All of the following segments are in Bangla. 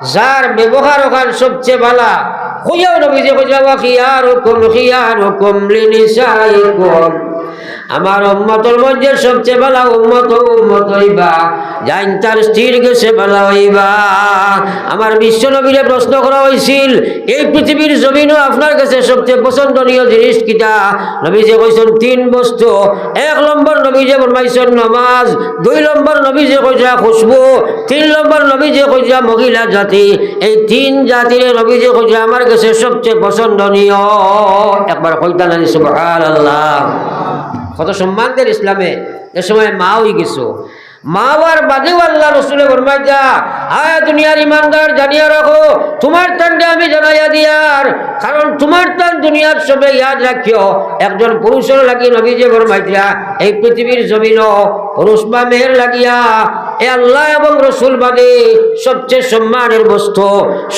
যার ব্যবহার ওখান সবচেয়ে ভালা। হইয়াও নবীজি কইলা ওয়া খিয়ারুকুম খিয়ারুকুম লিনিসাইকুম। আমার উম্মতর মধ্যে সবচেয়ে ভালো উম্মত উম্মত হইবা। জাইন তার স্থির গেছে ভালো হইবা। আমার বিশ্ব নবীরে প্রশ্ন করা হয়েছিল এই পৃথিবীর জমিনও আপনার কাছে সবচেয়ে পছন্দনীয় জিনিস কিটা? নবীজে কইছেন, তিন বস্তু। এক নম্বর নবীজে ফরমাইছেন, নমাজ। দুই নম্বর নবীজে কইছা, খুশবু। তিন নম্বর নবীজে কইছা, মহিলা জাতি। এই তিন জাতির নবীজে কইছা, আমার কাছে সবচেয়ে পছন্দনীয়। একবার কইতা নানি সুবহানাল্লাহ। কত সম্মান দেন ইসলামে? এ সময় মা হয়ে গেছো। মা হওয়ার বাদেও আল্লাহ রসুলে ফরমাই যা আয় দুনিয়ার ইমানদার, জানিয়া রাখো, তোমার টানটা আমি জানাইয়া দিয়ার। কারণ তোমার টান দুনিয়ার সবে ইয়াদ রাখিও। একজন পুরুষের লাগি নবী যে ফরমাই দিয়া এই পৃথিবীর জমিন পুরুষ বা মেয়ের লাগিয়া। এ আল্লাহ এবং রসুল বাদে সবচেয়ে সম্মানের বস্তু,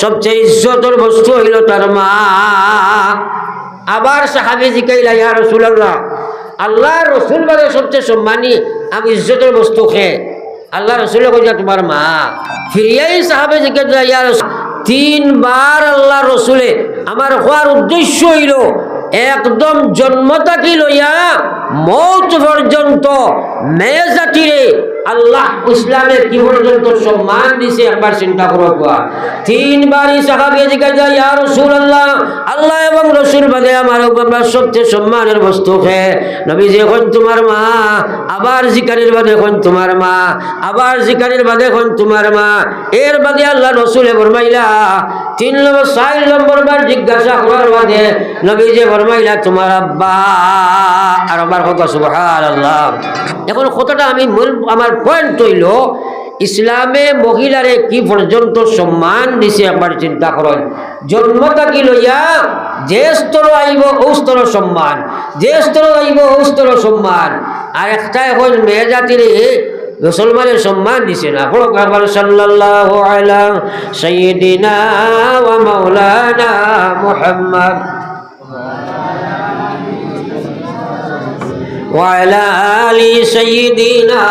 সবচেয়ে ইজ্জতের বস্তু হইল তার মা। আবার সাহাবি জিকাইলা, ইয়া রসুল্লাহ আল্লাহ রসুল বাদে সবচেয়ে সম্মানী, আমি ইজ্জতের বস্তু খে আল্লাহ রসুল কইয়া তোমার মা। ফিরিয়াই সাহাবে জিজ্ঞাসা ইয়া তিনবার আল্লাহ রসুলে আমার হওয়ার উদ্দেশ্য হইল, একদম জন্ম থাকি লইয়া মৌত পর্যন্ত মেয়ে জাতিরে আল্লাহ ইসলামের কি পর্যন্ত সম্মান দিছে একবার চিন্তা করো তিনবারই সাহাবিয়ে জিজ্ঞাসা ইয়া রসুল আল্লাহ এবং রসুল বাদে আমার আমরা সবচেয়ে সম্মানের বস্তু খে নবী যে এখন তোমার মা, আবার জিকারির বাদে এখন তোমার মা, আবার জিকারির বাদে এখন তোমার মা। এর বাদে আল্লাহ রসুলে ফরমাইলা, তিন নম্বর, চার নম্বর বার জিজ্ঞাসা করার বাদে নবী যে ফরমাইলা, তোমার আব্বা। আর আমার কথা সুবহান আল্লাহ এখন কতটা আমি মূল, আমার পয়েন্ট হইল ইসলামে মহিলারে কি পর্যন্ত সম্মান দিছে একবার চিন্তা করেন। জন্ম থাকি লইয়া যে স্তর আইব ও স্তর সম্মান যে স্তর আইব ও স্তর সম্মান, আর একটা এখন মেয়ে জাতিরে মুসলমানের সম্মান দিছে না। বড় একবার সাল্লাল্লাহু আলা সাইয়্যিদিনা ওয়া মাওলানা মুহাম্মদ। وعلى آل سيدنا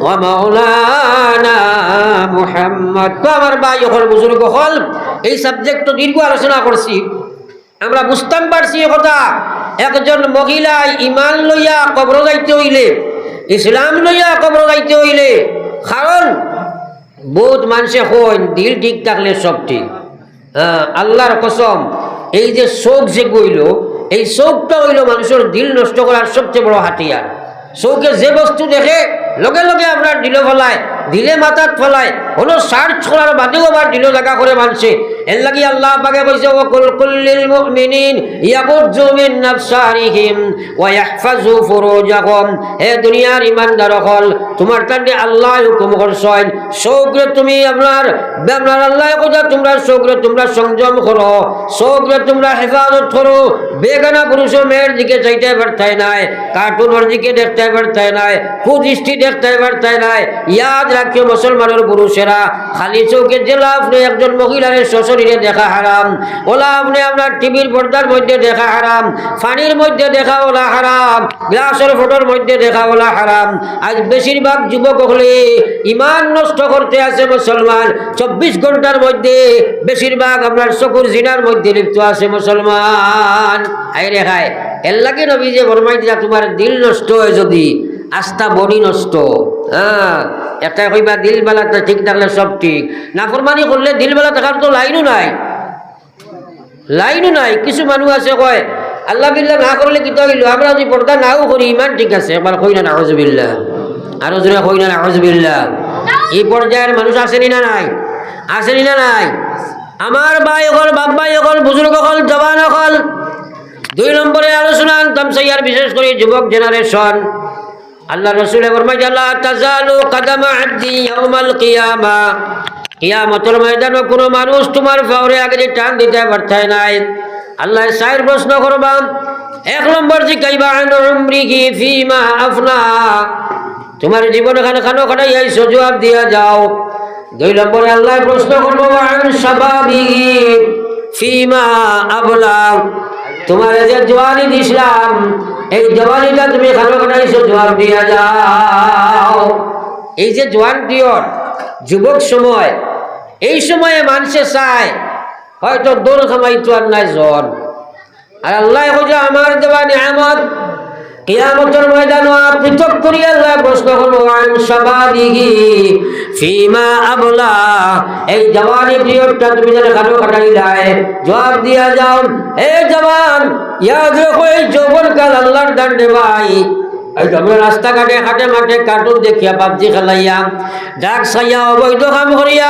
ومولانا محمد তো আমার ভাই হল বুজুর্গ হল এই সাবজেক্ট তো দীর্ঘ আলোচনা করছি আমরা বুঝতাম পারছি এ কথা একজন মহিলা ইমান লইয়া কবর যাইতে হইলে ইসলাম লইয়া কবর যাইতে হইলে কারণ বহুত মানুষে হন দিল ঠিক থাকলে সব ঠিক হ্যাঁ আল্লাহর কসম এই যে শোক যে গইল এই শোকটা হইল মানুষের দিল নষ্ট করার সবচেয়ে বড় হাতিয়ার। শোকে যে বস্তু দেখে, লগে লগে আপনার দিল ফলায় দিলে মাথাত ফলায়। কোনো সার্চ করার বাদেও আবার দিল জায়গা করে মানছে এর লাগি আল্লাহ পাকে কইছে ও কুল কুল্লিল মুমিনিন ইয়াকুজ্জু মিন নাফসারিহিম ওয়া ইয়াহফাজু ফুরুজাহুম হে দুনিয়ার ইমানদার হল তোমার কাছে আল্লাহ হুকুম করছেন। শোকরে তুমি আপনার আপনার আল্লাহ কথা তোমরা শোকরে তোমরা সংযম করো। শোকরে তোমরা হেফাজত করো। বেগানা পুরুষ মেয়ের দিকে চাইতে পারতাই নাই, কার্টুনের দিকে দেখতে পারতাই নাই, কুদৃষ্টি দেখতে পারতাই নাই, ইয়াদ রাখিও মুসলমানের পুরুষেরা খালি চৌকে জেলা আপনি একজন মহিলার শ্বশুরিরে দেখা হারাম ওলা আপনি আপনার টিভির পর্দার মধ্যে দেখা হারাম, ফানির মধ্যে দেখা ওলা হারাম, গ্লাসের ফটোর মধ্যে দেখা ওলা হারাম। আজ বেশিরভাগ যুবক হলে ইমান নষ্ট করতে আছে মুসলমান, চব্বিশ ঘণ্টার মধ্যে বেশিরভাগ আপনার চকুর জিনার মধ্যে লিপ্ত আছে মুসলমান। আই রেখায় এর লাগে নবী যে ফরমাই দিলা, তোমার দিল নষ্ট হয় যদি, আস্থা বডি নষ্ট। হ্যাঁ। একটা কইবা দিল বেলাটা ঠিক থাকলে সব ঠিক। না ফরমানি করলে দিল বেলা থাকার তো লাইনও নাই। লাইনও নাই। কিছু মানুষ আছে কয়, আল্লাহ বিল্লাহ না করলে কিতা হইল আমরা যদি পর্দা নাও করি, ইমান ঠিক আছে। একবার কই না নাহজবিল্লাহ আরও জোরে কই না নাহজবিল্লাহ এই পর্যায়ের মানুষ আসেনি না নাই? আসেনি না নাই? আমার ভাই অকল বাপ ভাই অকল, বুজুর্গ অকল, জবান অকল। দুই নম্বরে আলোচনা আনতাম সাইয়ার বিশেষ করে যুবক জেনারেশন আল্লাহ রসুল ফরমাই আল্লাহ তাজালু কাদামা আব্দি ইয়াউমাল কিয়ামা। কিয়ামতের ময়দানে কোনো মানুষ তোমার ফাওরে আগে টান দিতে পারতায় নাই। আল্লাহ সাইর প্রশ্ন করবাম এক নম্বর জিজ্ঞাইবা আন উমরিহি ফিমা আফনা। তোমার জীবন খানে খানো খানাই আইসো জবাব দিয়া যাও। দুই নম্বরে আল্লাহ প্রশ্ন করব আন সাবাবিহি ফিমা আবলা। তোমার যে জোয়ানি দিছিলাম, এই জোয়ারিটা তুমি খানো খানাইছো জোয়ার দিয়া যাও। এই যে জোয়ান পিয়র, যুবক সময়, এই সময়ে মানুষে চায়, হয়তো দোল খামাইতো আর নাই জন আর আল্লাহ আমার দেওয়া নিয়ামত কিয়ামতের ময়দান পৃথক করি আল্লাহ প্রশ্ন করব আন শাবাবিহি ফিমা আবলা। এই জওয়ানি পিরিয়ডটা তুমি যেন কাটো কাটাইলাই জবাব দিয়া যাও, এ জওয়ান ইয়াদ রাখো, এই যৌবনকাল আল্লাহর দান্ডে ভাই। তোমরা রাস্তাঘাটে, হাটে মাঠে, কার্টুন দেখিয়া, পাবজি খেলাইয়া, ডাক সাইয়া অবৈধ কাম করিয়া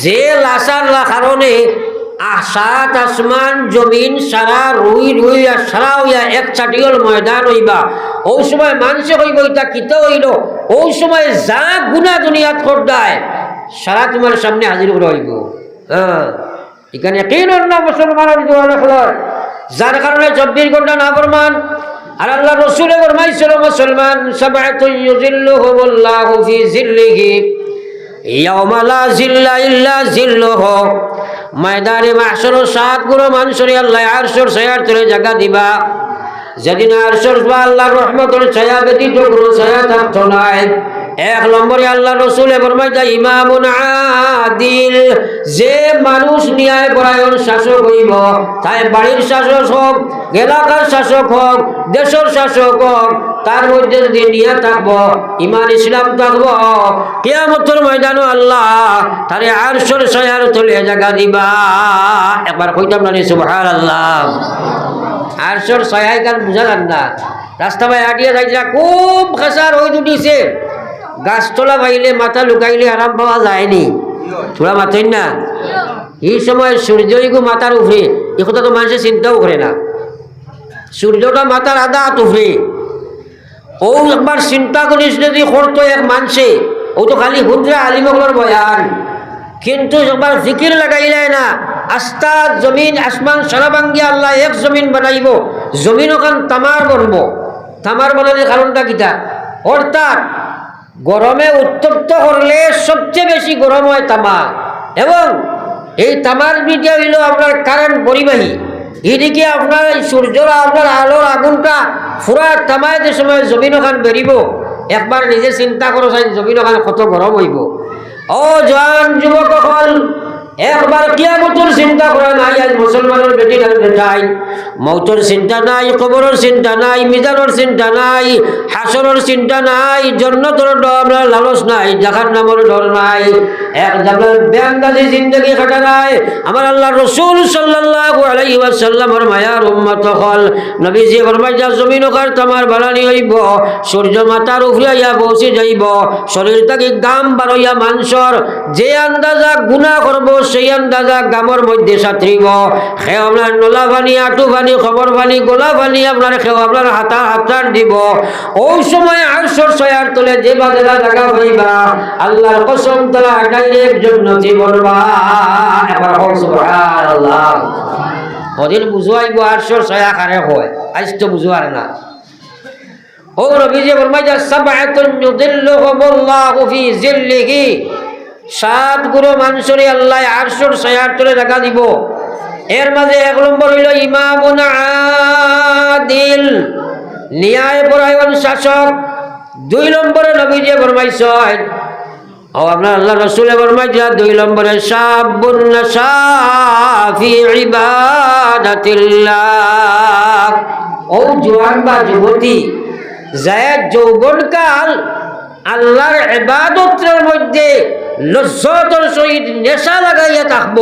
যে লাসার কারণে আসাত আসমান জমিন সারা রুই রুই আর সারা হইয়া এক চাটিয়ল ময়দান হইবা। ওই সময় মানুষে হইব ইটা কিতে হইল? ওই সময় যা গুণা দুনিয়াত করদায় সারা তোমার সামনে হাজির করে হইব। হ্যাঁ। এখানে কেন না মুসলমানের যার কারণে চব্বিশ ঘণ্টা না ফরমান। আর আল্লাহ রসুলে ফরমাইছিল, মুসলমান সাবাতুন ইউজিল্লুহুমুল্লাহু ফি জিল্লিহি দিবা। যে মানুষ ন্যায় পরায়ণ শাসক হইব, তাই বাড়ির শাসক হোক, এলাকার শাসক হোক, দেশের শাসক হোক তার মধ্যে যদি নিয়ে থাকব ইমান ইসলাম থাকব, কেয়ামতের ময়দানও আল্লাহ তারে আরশোর সয়ার তলে জায়গা দিবা। একবার কইতাম না সুবহান আল্লাহ আরশোর সয়াই গান বুঝা যান না। রাস্তা ভাই আটিয়া যাইছিলা খুব খাসার হয়ে উঠিছে। গাছতলা বাইলে, মাথা লুকাইলে আরাম পাওয়া যায়নি। থোড়া মাথেন না? এই সময় সূর্যইগু মাথার উপরে। এ কথা তো মানুষের চিন্তাও করে না। সূর্যটা মাথার আধা হাত উপরে ও একবার চিন্তা করিস যদি করতো এক মানছে, ও তো খালি হুদ্রা আলিমগর বয়ান। কিন্তু একবার জিকির লাগাইলে না আস্তা জমিন, আসমান সারা ভাঙ্গিয়া আল্লাহ এক জমিন বানাইব, জমিন ওখান তামার বনব। তামার বানানোর কারণটা কিতা অর্থাৎ গরমে উত্তপ্ত করলে সবচেয়ে বেশি গরম হয় তামা এবং এই তামার বিটা হইল আপনার কারেন্ট পরিবাহী। এদিকে আপনার সূর্যর আপনার আলোর আগুনটা ফুরা থামায় যে সময় জমিন ওখান বেরিব? একবার নিজে চিন্তা করো চাই জমিন ওখান কত গরম হইব। ও জওয়ান যুবক সকল একবার কিয়ামতের চিন্তা করা নাই, আজ মুসলমানের বেটি আর বেটাই মৌতর চিন্তা নাই, কবরের চিন্তা নাই, মিজানের চিন্তা নাই, হাসরের চিন্তা নাই, জন্নতর ডর লালস নাই জাহার নামের ডর নাই। এক জামার ব্যাংদাজি জিন্দগি কাটা নাই আমার আল্লাহ রসুল সাল্লাল্লাহু আলাইহি ওয়াসাল্লামের মায়ার উম্মত হল। নবীজি ফরমাই যা জমিন ওখার তোমার বানানি হইব, সূর্য মাতার উপরে আইয়া বসে যাইব শরীর থেকে গাম বারইয়া মাংসর যে আন্দাজা গুণা করব সেই আন্দাজা গামর মধ্যে সাঁতরিব। সে আপনার নোলা পানি আটু পানি খবর পানি গোলা পানি আপনার খেও আপনার হাতা হাতার দিব। ওই সময় আটশোর ছয়ার তোলে যে বাজারা জায়গা হইবা, আল্লাহর কসম তারা ডাইরেক্ট হোক সুবহানাল্লাহ। ওদিন বুঝুয়াইব আটশোর ছয়া কারে হয়, আজ তো বুঝুয়ার না। ও নবীজি ফরমাই যা সাবআতুন ইউদিল্লুহুমুল্লাহু ফি জিল্লিহি। সাত গুরু মানুষরে আল্লাহ আরশুর ছায়ার তলে রাখা দিব। এর মাঝে এক নম্বর হইল ইমামুন আদিল। ন্যায় পরায়ণ শাসক। দুই নম্বরে নবীজি ফরমাইছেন। ও আপনার আল্লাহ রসুলে ফরমাইছে দুই নম্বরে, সাবুন নাসাফি ইবাদাতিল্লাহ। ও জোয়ান বা যুবতী যায় যৌবনকাল আল্লাহর এবাদতের মধ্যে লজ্জতর সহিত নেশা লাগাইয়া থাকব।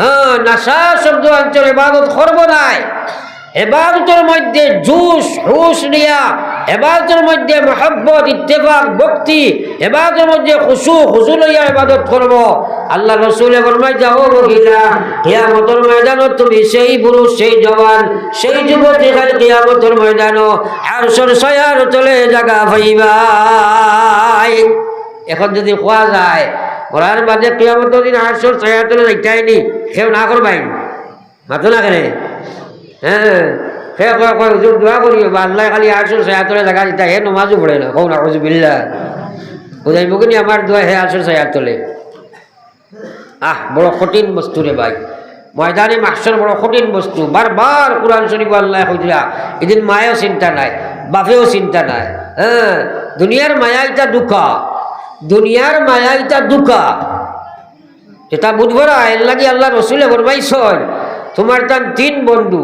হ্যাঁ নেশা শব্দ অঞ্চল এবাদত করব নাই। এবাদতের মধ্যে জুস হুস নিয়া, এবাদতের মধ্যে মহব্বত, ইত্তেফাক, ভক্তি, এবাদতের মধ্যে খুশু খুশু লইয়া এবাদত করব। আল্লাহ রসুলে ফরমাই যাও মহিলা, কিয়ামতের ময়দানত তুমি সেই পুরুষ, সেই জওয়ান, সেই যুবতী খালি কিয়ামতের ময়দানও আর সর সয়ার তলে জাগা পাইবাই। এখন যদি খোয়া যায় মরার বাদে কিয়ামত দিন আটশোর ছায়া তুলে যাইতাইনি সেও না করবাই মাতো না কেনে হ্যাঁ সে কয় কয় হুজুর দোয়া করিও বা আল্লাহ খালি আটশোর ছায়া তুলে জায়গা দিতা, হে নমাজও পড়ে না কৌ না হজুবিল্লা বুঝাইব কিনি আমার দোয়া হে আটশোর ছায়া আহ, বড় কঠিন বস্তু রে ভাই। ময়দানে মাকসর বড় কঠিন বস্তু। বারবার কোরআন শরীফ আল্লাহ কইরা এদিন মায়েও চিন্তা নাই, বাপেও চিন্তা নাই। হ্যাঁ দুনিয়ার মায়া ইটা দুঃখা। দুনিয়ার মায়া এটা দুঃখা। এটা বুঝব না, এর লাগি আল্লাহ রসুলে ফরমাইছন, তোমার তার তিন বন্ধু,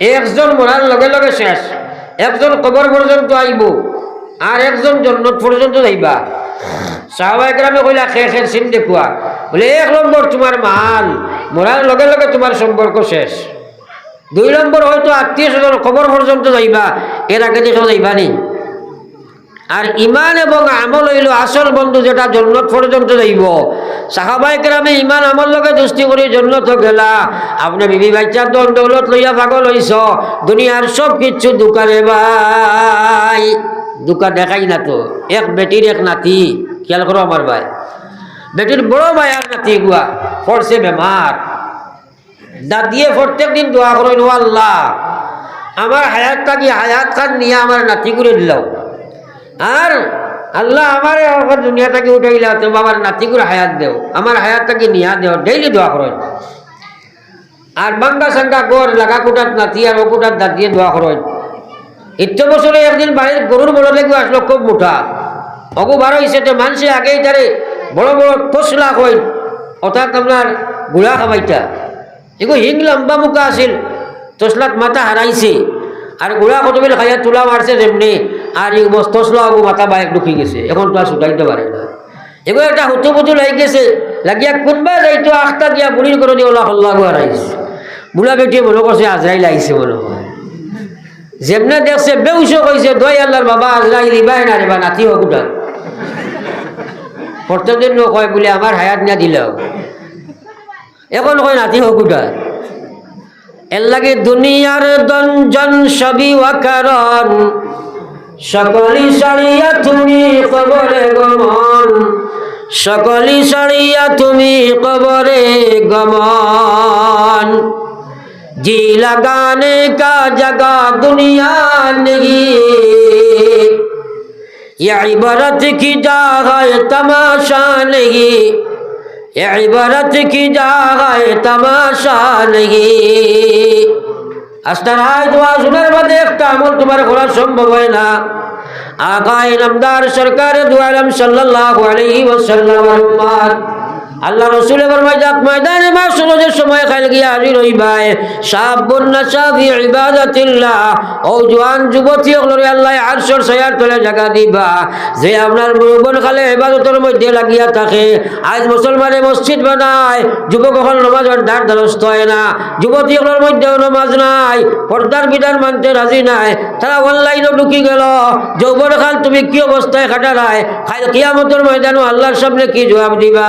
একজন মরার লগে লগে শেষ, একজন কবর পর্যন্ত আইব, আর একজন জন্নত পর্যন্ত যাইবা। সাহবাই গ্রামে কইলা, খে খের চিন দেখুয়া। বলে, এক নম্বর তোমার মাল, মরার লগে লগে তোমার সম্পর্ক শেষ। দুই নম্বর হয়তো আত্মীয় স্বজন খবর পর্যন্ত যাইবা, এর আগে দেখো যাইবা নি। আর ইমান এবং আমল হইল আসল বন্ধু যেটা জন্নত পর্যন্ত যাইব। সাহাবাই গ্রামে ইমান আমল লগে দুষ্টি করে জন্নত গেলা। আপনি বিবি বাচ্চার দল দৌলত লইয়া পাগল হইছ। দুনিয়ার সব কিছু দোকানে ভাই। দোকান দেখাই না তো। এক বেটির এক নাতি। খেয়াল করো আমার ভাই। বেটির বড় ভাই আর নাতি গুয়া। পড়ছে বেমার। দাদিয়ে প্রত্যেক দিন দোয়া করেন আল্লাহ, আমার হায়াতটা কি হায়াত খান নিয়ে আমার নাতি করে দিলাম আর আল্লাহ আমার দুনিয়াটাকে উঠাইলা তুমি আমার নাতি করে হায়াত দেও, আমার হায়াতটাকে নিয়া দেও ডেইলি দোয়া করেন আর বাঙ্গা সাঙ্গা গড়, লাগা কুটাত নাতি আর ও কুটাত দাঁতিয়ে দোয়া করেন ইত্য বছরে একদিন বাড়ির গরুর বড় লেগে আসলো খুব মোটা অগু বারো হিসেবে মানুষে আগেই তারে বড় বড় তসলা কই অর্থাৎ আপনার গুড়া খাবাইটা এগো হিং লম্বা মুখা আছিল তসলাত মাথা হারাইছে। আর গুড়া কতবিল খাইয়া তুলা মারছে যেমনি, আর এই তসলা অগু মাথা বাইক ঢুকি গেছে। এখন তো আর ছুটাইতে পারে না। এগো একটা হুতু পুতু লাগি গেছে। লাগিয়া কোনবা যাইতো, আখটা দিয়া বুড়ির করে দিয়ে ওলা হল্লা গো হারাইছে বুড়া বেটিয়ে মনে করছে আজরাইল আইছে মনে হয়। যেমনে দেখছে বেউসো কইছে দই আল্লাহর বাবা আজরাইল ইবাই না রে বা, নাতি হোক উঠান প্রত্যেকদিন কয় বলে আমার হায়াত না দিলেও। এখন কয়, নাতি হোক উঠান এর লাগে দুনিয়ার দঞ্জন সবই ওয়াকারণ সকলি সারিয়া তুমি কবরে গমন সকলি সারিয়া তুমি কবরে গমন जी लगाने का जगह दुनिया नहीं ये इबारत की जगह तमाशा नहीं عبرت کی جاگائے تماشا نہیں استرائی دعا سنر با دیکھتا عمل تمہارے خلا سنبھو ہے نا آقا نمدار سرکار دو عالم صلی اللہ علیہ وسلم আল্লাহ রসুলের ময়দান ময়দানে মা সুরজের সময় খাইল গিয়া হাজির হইবাই সাবুন নাসাবি ইবাদাতিল্লাহ। ও জওয়ান যুবতী হলরে আল্লাহ আরশর সয়ার তলে জায়গা দিবা। যে আপনার মুরব্বন খালে ইবাদতের মধ্যে লাগিয়া থাকে। আজ মুসলমানে মসজিদ বানায়। যুবক হল নমাজের দ্বার দ্বারস্থ হয় না। যুবতী হলের মধ্যেও নমাজ নাই। পর্দার বিধান মানতে রাজি নাই। তারা অনলাইনে ঢুকি গেল। যৌবন খান তুমি কি অবস্থায় কাটারায়? খাই কিয়ামতের ময়দানও আল্লাহর সামনে কি জবাব দিবা?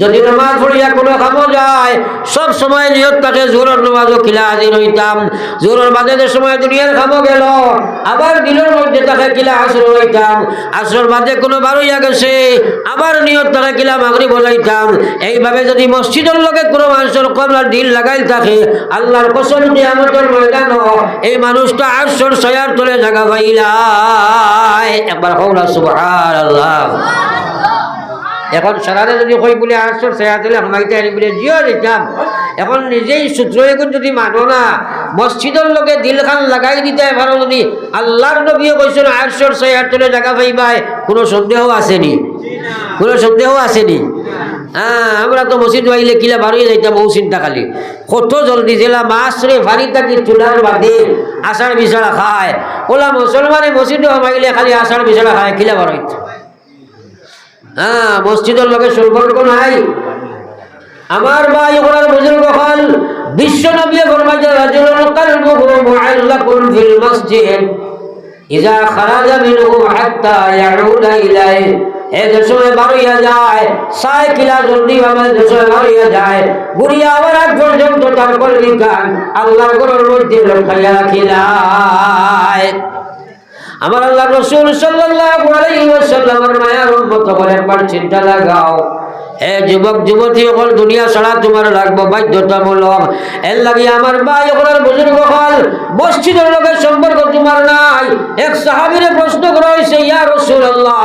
যদি নামাজ পড়িয়া কোনো খামো যায়, সব সময় নিয়ত থাকে জোরের নামাজও খিলা হাজির হইতাম। জোরের বাদে সময় দুনিয়ার খামো গেল, আবার দিনের মধ্যে তাকে কিলা আসর হইতাম। আসর বাদে কোনো বারোইয়া গেছে, আবার নিয়ত তাকে কিলা মাগরি বলাইতাম এইভাবে যদি মসজিদের লগে কোনো মানুষের কমলার দিল লাগাই থাকে, আল্লাহর কসম নিয়ামতের ময়দান এই মানুষটা আসর সয়ার তোলে জায়গা পাইলাই একবার হৌলা সুবাহ আল্লাহ এখন সারারে যদি কই বলে আসর সেয়া দিলে আমাকে আনি বলে, জিও দিতাম। এখন নিজেই সূত্র এখন যদি মানো না, মসজিদের লগে দিলখান লাগাই দিতে এবার যদি আল্লাহর নবীও কইছেন আটশোর ছয় আটটলে জায়গা পাইবাই, কোনো সন্দেহ আসেনি। কোনো সন্দেহ আসেনি। হ্যাঁ আমরা তো মসজিদ বাইলে কিলা বারোই যাইতাম বহু চিন্তা খালি। কত জলদি জেলা মাছ রে ভারী থাকি চুলার বাদে আষাঢ় বিছাড়া খায়। ওলা মুসলমানে মসজিদ মাইলে খালি আষাঢ় বিছাড়া খায়, কিলা বারোইত হ্যাঁ মসজিদের লোকের সম্পর্ক নাই। আমার ভাই ওনার বুজুর্গ হল, বিশ্ব নবী ফরমাইছে রাজুলুল কলবুহু মুআল্লাকুন ফিল মসজিদ, ইজা খারাজা মিনহু হাত্তা ইয়াউদা ইলাইহি। এ দেশে বাড়িয়া যায়, সাইকেলা জলদি আমার দেশে বাড়িয়া যায়। বুড়িয়া আবার আগ পর্যন্ত তার কলবি কান আল্লাহর ঘরের মধ্যে লুকাইয়া রাখিলায় আমার আল্লাহ রসুল সাল্লাল্লাহু আলাইহি ওয়াসাল্লামের মায়ার উম্মত বলে একবার চিন্তা লাগাও। হে যুবক, যুবতী সকল দুনিয়া ছাড়া তোমার লাগবো বাধ্যতামূলক। এর লাগে আমার ভাই সকলের বুজুর্গ হল মসজিদের লোকের সম্পর্ক তোমার নাই। এক সাহাবিরে প্রশ্ন করা হয়েছে ইয়া রাসূলুল্লাহ,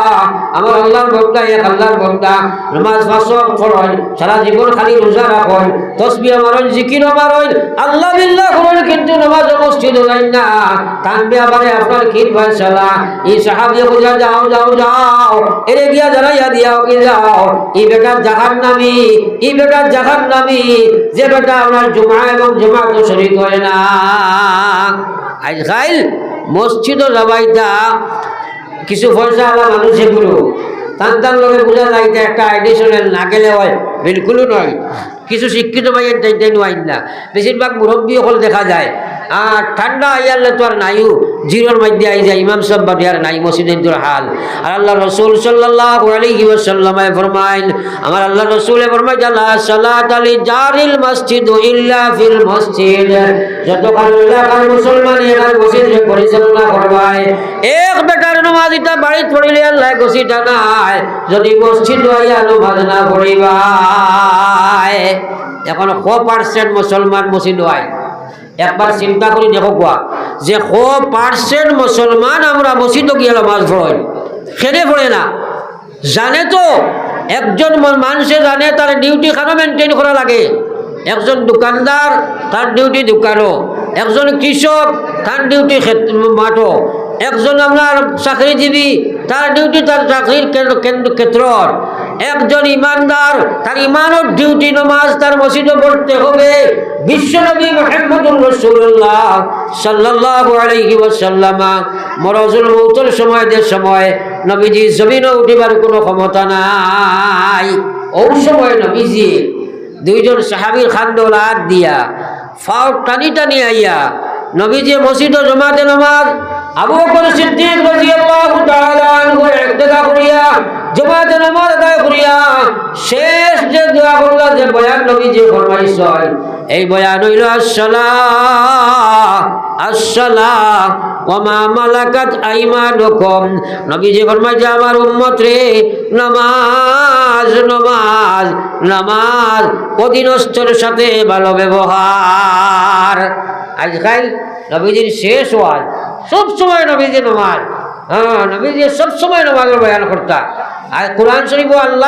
আমার আল্লাহর বন্দা এক আল্লাহর বন্দা নামাজ পাঁচ পড়েন সারা জীবন খালি রোজা রাখেন তসবিহ মারেন জিকির মারেন আল্লাহ বিল্লাহ করেন, কিন্তু নামাজ মসজিদ যাই না। কানবে আবার আপনার কি ফয়সালা এই সাহাবিয়ে বোঝা যাও যাও যাও, এরে গিয়া জানাইয়া দিয়াও কি যাও, এই বেটা নামি বেটা যে বেটা এবং না। যাবাইতা কিছু পয়সা আলা মানুষ তান তার লগে বোঝা যায় একটা আইডিয়া নাকেলে হয়। বিলকুলও নয়। কিছু শিক্ষিত ভাইয়ের চাইতে নোয়াইন না বেশিরভাগ মুরব্বী অকল দেখা যায়। আর ঠান্ডা আইয়ালে তো আর নাইও। জিরোর মধ্যে আই যায়। ইমাম সব বাড়ি আর নাই মসজিদের হাল। আর আল্লাহ রসুল সাল্লাল্লাহু আলাইহি ওয়াসাল্লামে ফরমাইল, আমার আল্লাহ রসুলে ফরমাই জালা সালাত আলি জারিল মসজিদ ইল্লা ফিল মসজিদ। যত কাল এলাকার মুসলমান এলাকার পরিচালনা করবায়, এক বেটার নামাজ এটা বাড়িত পড়িলে আল্লাহ গছিটা নাই। যদি মসজিদ আইয়া নামাজ না পড়িবায় এখন শ পার্সেন্ট মুসলমান মসজিদ হয়। একবার চিন্তা করে দেখো কোয়া যে শ পার্সেন্ট মুসলমান আমরা মসজিদে গিয়ে নামাজ পড়েন সেরে পড়ে না। জানে তো, একজন মানুষে জানে তার ডিউটি খানো মেনটেন করা লাগে। একজন দোকানদার, তার ডিউটি দোকানও একজন কৃষক, তার ডিউটি মাঠও একজন আপনার চাকরিজীবী, তার ডিউটি তার চাকরির ক্ষেত্রত একজন ইমানদার, তার ইমানের ডিউটি নমাজ তার মসজিদে পড়তে হবে। বিশ্বনবী মোহাম্মদুর রসুল্লাহ সাল্লাল্লাহু আলাইহি ওয়াসাল্লামা মরজুল মৌতর সময় যে সময় নবীজি জমিনে উঠিবার কোনো ক্ষমতা নাই। ওই সময় নবীজি দুইজন সাহাবীর খান্দল হাত দিয়া ফাও টানি টানি আইয়া নবীজি মসজিদ জমাতে নমাজ, আবু বকর সিদ্দিক রাদিয়াল্লাহু তাআলা আনহু ইক্তেদা করিয়া জমাতে নামাজ আদায় করিয়া শেষ যে দোয়া করলা, যে বয়ান নবীজি ফরমাইছেন এই বয়ান হইল আসসালাহ আসসালাহ ওমা মালাকাত আইমানুকুম। নবীজি ফরমাইছে, আমার উম্মত রে নামাজ নামাজ নামাজ অধীনস্থর সাথে ভালো ব্যবহার। আজকাল নবীজির শেষ ওয়াজ, সব সময় নবীজি নামাজ। হ্যাঁ নবীজি সব সময় নামাজের বয়ান করতা আর কোরআন শরীফ আল্লাহ